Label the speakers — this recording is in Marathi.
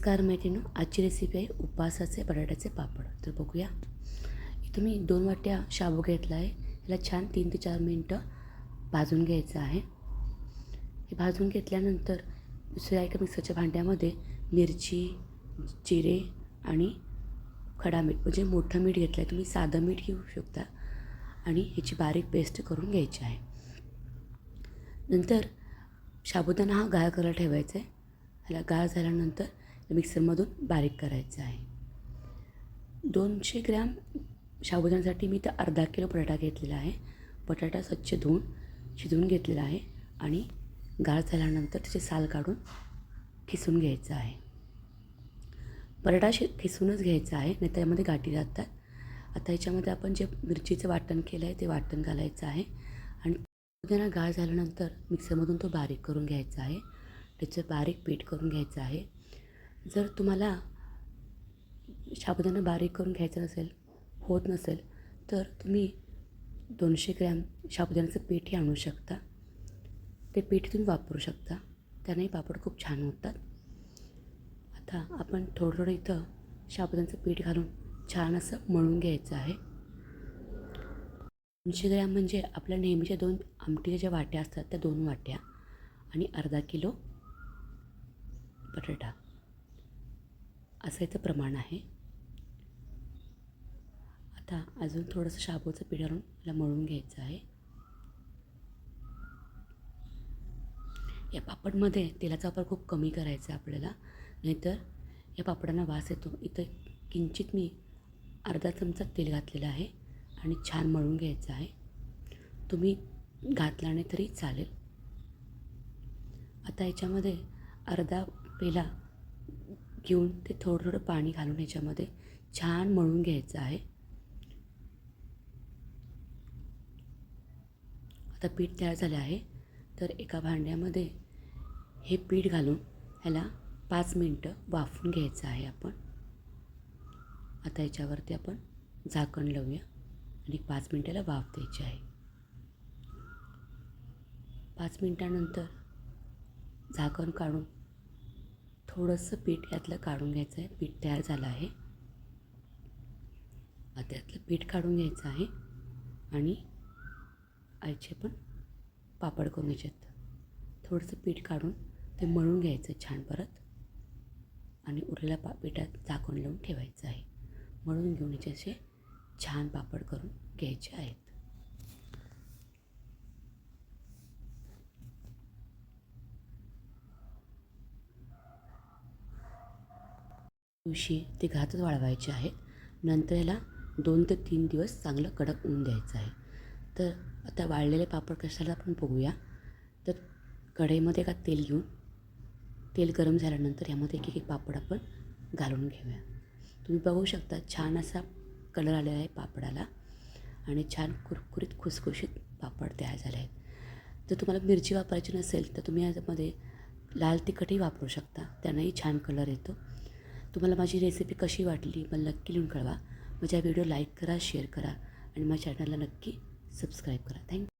Speaker 1: नमस्कार मैत्रिणी आजची रेसिपी आहे उपवासाचे बटाट्याचे पापड. तर बघूया. इथं मी दोन वाट्या शाबू घेतला आहे. याला छान तीन ते चार मिनटं भाजून घ्यायचं आहे. हे भाजून घेतल्यानंतर दुसऱ्या एका मिक्सरच्या भांड्यामध्ये मिरची जिरे आणि खडा मीठ म्हणजे मोठं मीठ घेतलं आहे तुम्ही साधं मीठ घेऊ शकता आणि ह्याची बारीक पेस्ट करून घ्यायची आहे. नंतर साबुदाणा हा गाळ करायला ठेवायचा आहे. ह्याला गाळ झाल्यानंतर मिक्सरमधून बारीक करायचं आहे. दोनशे ग्रॅम साबुदाण्यासाठी मी तर अर्धा किलो बटाटा घेतलेला आहे. बटाटा स्वच्छ धुवून शिजवून घेतलेला आहे आणि गाळ झाल्यानंतर त्याचे साल काढून खिसून घ्यायचं आहे. बटाटा शि खिसूनच घ्यायचा आहे नाही त्यामध्ये गाठी जातात. आता याच्यामध्ये आपण जे मिरचीचं वाटण केलं आहे ते वाटण घालायचं आहे आणि त्यांना गाळ झाल्यानंतर मिक्सरमधून तो बारीक करून घ्यायचा आहे. त्याचं बारीक पीठ करून घ्यायचं आहे. जर तुम्हाला साबुदाणा बारीक करून घ्यायचं नसेल होत नसेल तर तुम्ही दोनशे ग्रॅम साबुदाण्याचं पीठही आणू शकता. ते पीठ तुम्ही वापरू शकता. त्यानेही पापड खूप छान होतात. आता आपण थोडं थोडं इथं साबुदाण्याचं पीठ घालून छान असं मळून घ्यायचं आहे. दोनशे ग्रॅम म्हणजे आपल्या नेहमीच्या दोन आमटीच्या ज्या वाट्या असतात त्या दोन वाट्या आणि अर्धा किलो बटाटा. असं इथं प्रमाण आहे. आता अजून थोडंसं शाबूचं पीठ घालून मला मळून घ्यायचं आहे. या पापडमध्ये तेलाचा वापर खूप कमी करायचा आहे आपल्याला. नाहीतर या पापडांना वास येतो. इथं किंचित मी अर्धा चमचा तेल घातलेलं आहे आणि छान मळून घ्यायचं आहे. तुम्ही घातला नाही तरी चालेल. आता याच्यामध्ये अर्धा पेला घेऊन ते थोडं थोडं पाणी घालून ह्याच्यामध्ये छान मळून घ्यायचं आहे. आता पीठ तयार झालं आहे. तर एका भांड्यामध्ये हे पीठ घालून ह्याला पाच मिनटं वाफून घ्यायचं आहे आपण. आता याच्यावरती आपण झाकण लावूया आणि पाच मिनटाला वाफ द्यायची आहे. पाच मिनटानंतर झाकण काढून थोडंसं पीठ यातलं काढून घ्यायचं आहे पीठ तयार झालं आहे. आता यातलं पीठ काढून घ्यायचं आहे आणि आईचे पण पापड करून घ्यायचे थोडंसं पीठ काढून ते मळून घ्यायचं छान परत आणि उरलेल्या पा पिठात झाकून लावून ठेवायचं आहे. मळून घेऊन याचे असे छान पापड करून घ्यायचे आहेत. दिवशी ते घातच वाळवायचे आहेत. नंतर याला दोन ते तीन दिवस चांगलं कडक ऊन द्यायचं आहे. तर आता वाळलेले पापड कशाला आपण बघूया. तर कढईमध्ये का तेल घेऊन तेल गरम झाल्यानंतर यामध्ये एक एक पापड आपण घालून घेऊया. तुम्ही बघू शकता छान असा कलर आलेला आहे पापडाला. आणि छान कुरकुरीत खुसखुशीत पापड तयार झाले आहेत. जर तुम्हाला मिरची वापरायची नसेल तर तुम्ही याच्यामध्ये लाल तिखटही वापरू शकता. त्यानंही छान कलर येतो. तुम्हाला माझी रेसिपी कशी वाटली मला नक्की लिहून कळवा. माझ्या व्हिडिओ लाईक करा शेअर करा आणि माझ्या चॅनलला नक्की सबस्क्राईब करा. थँक्यू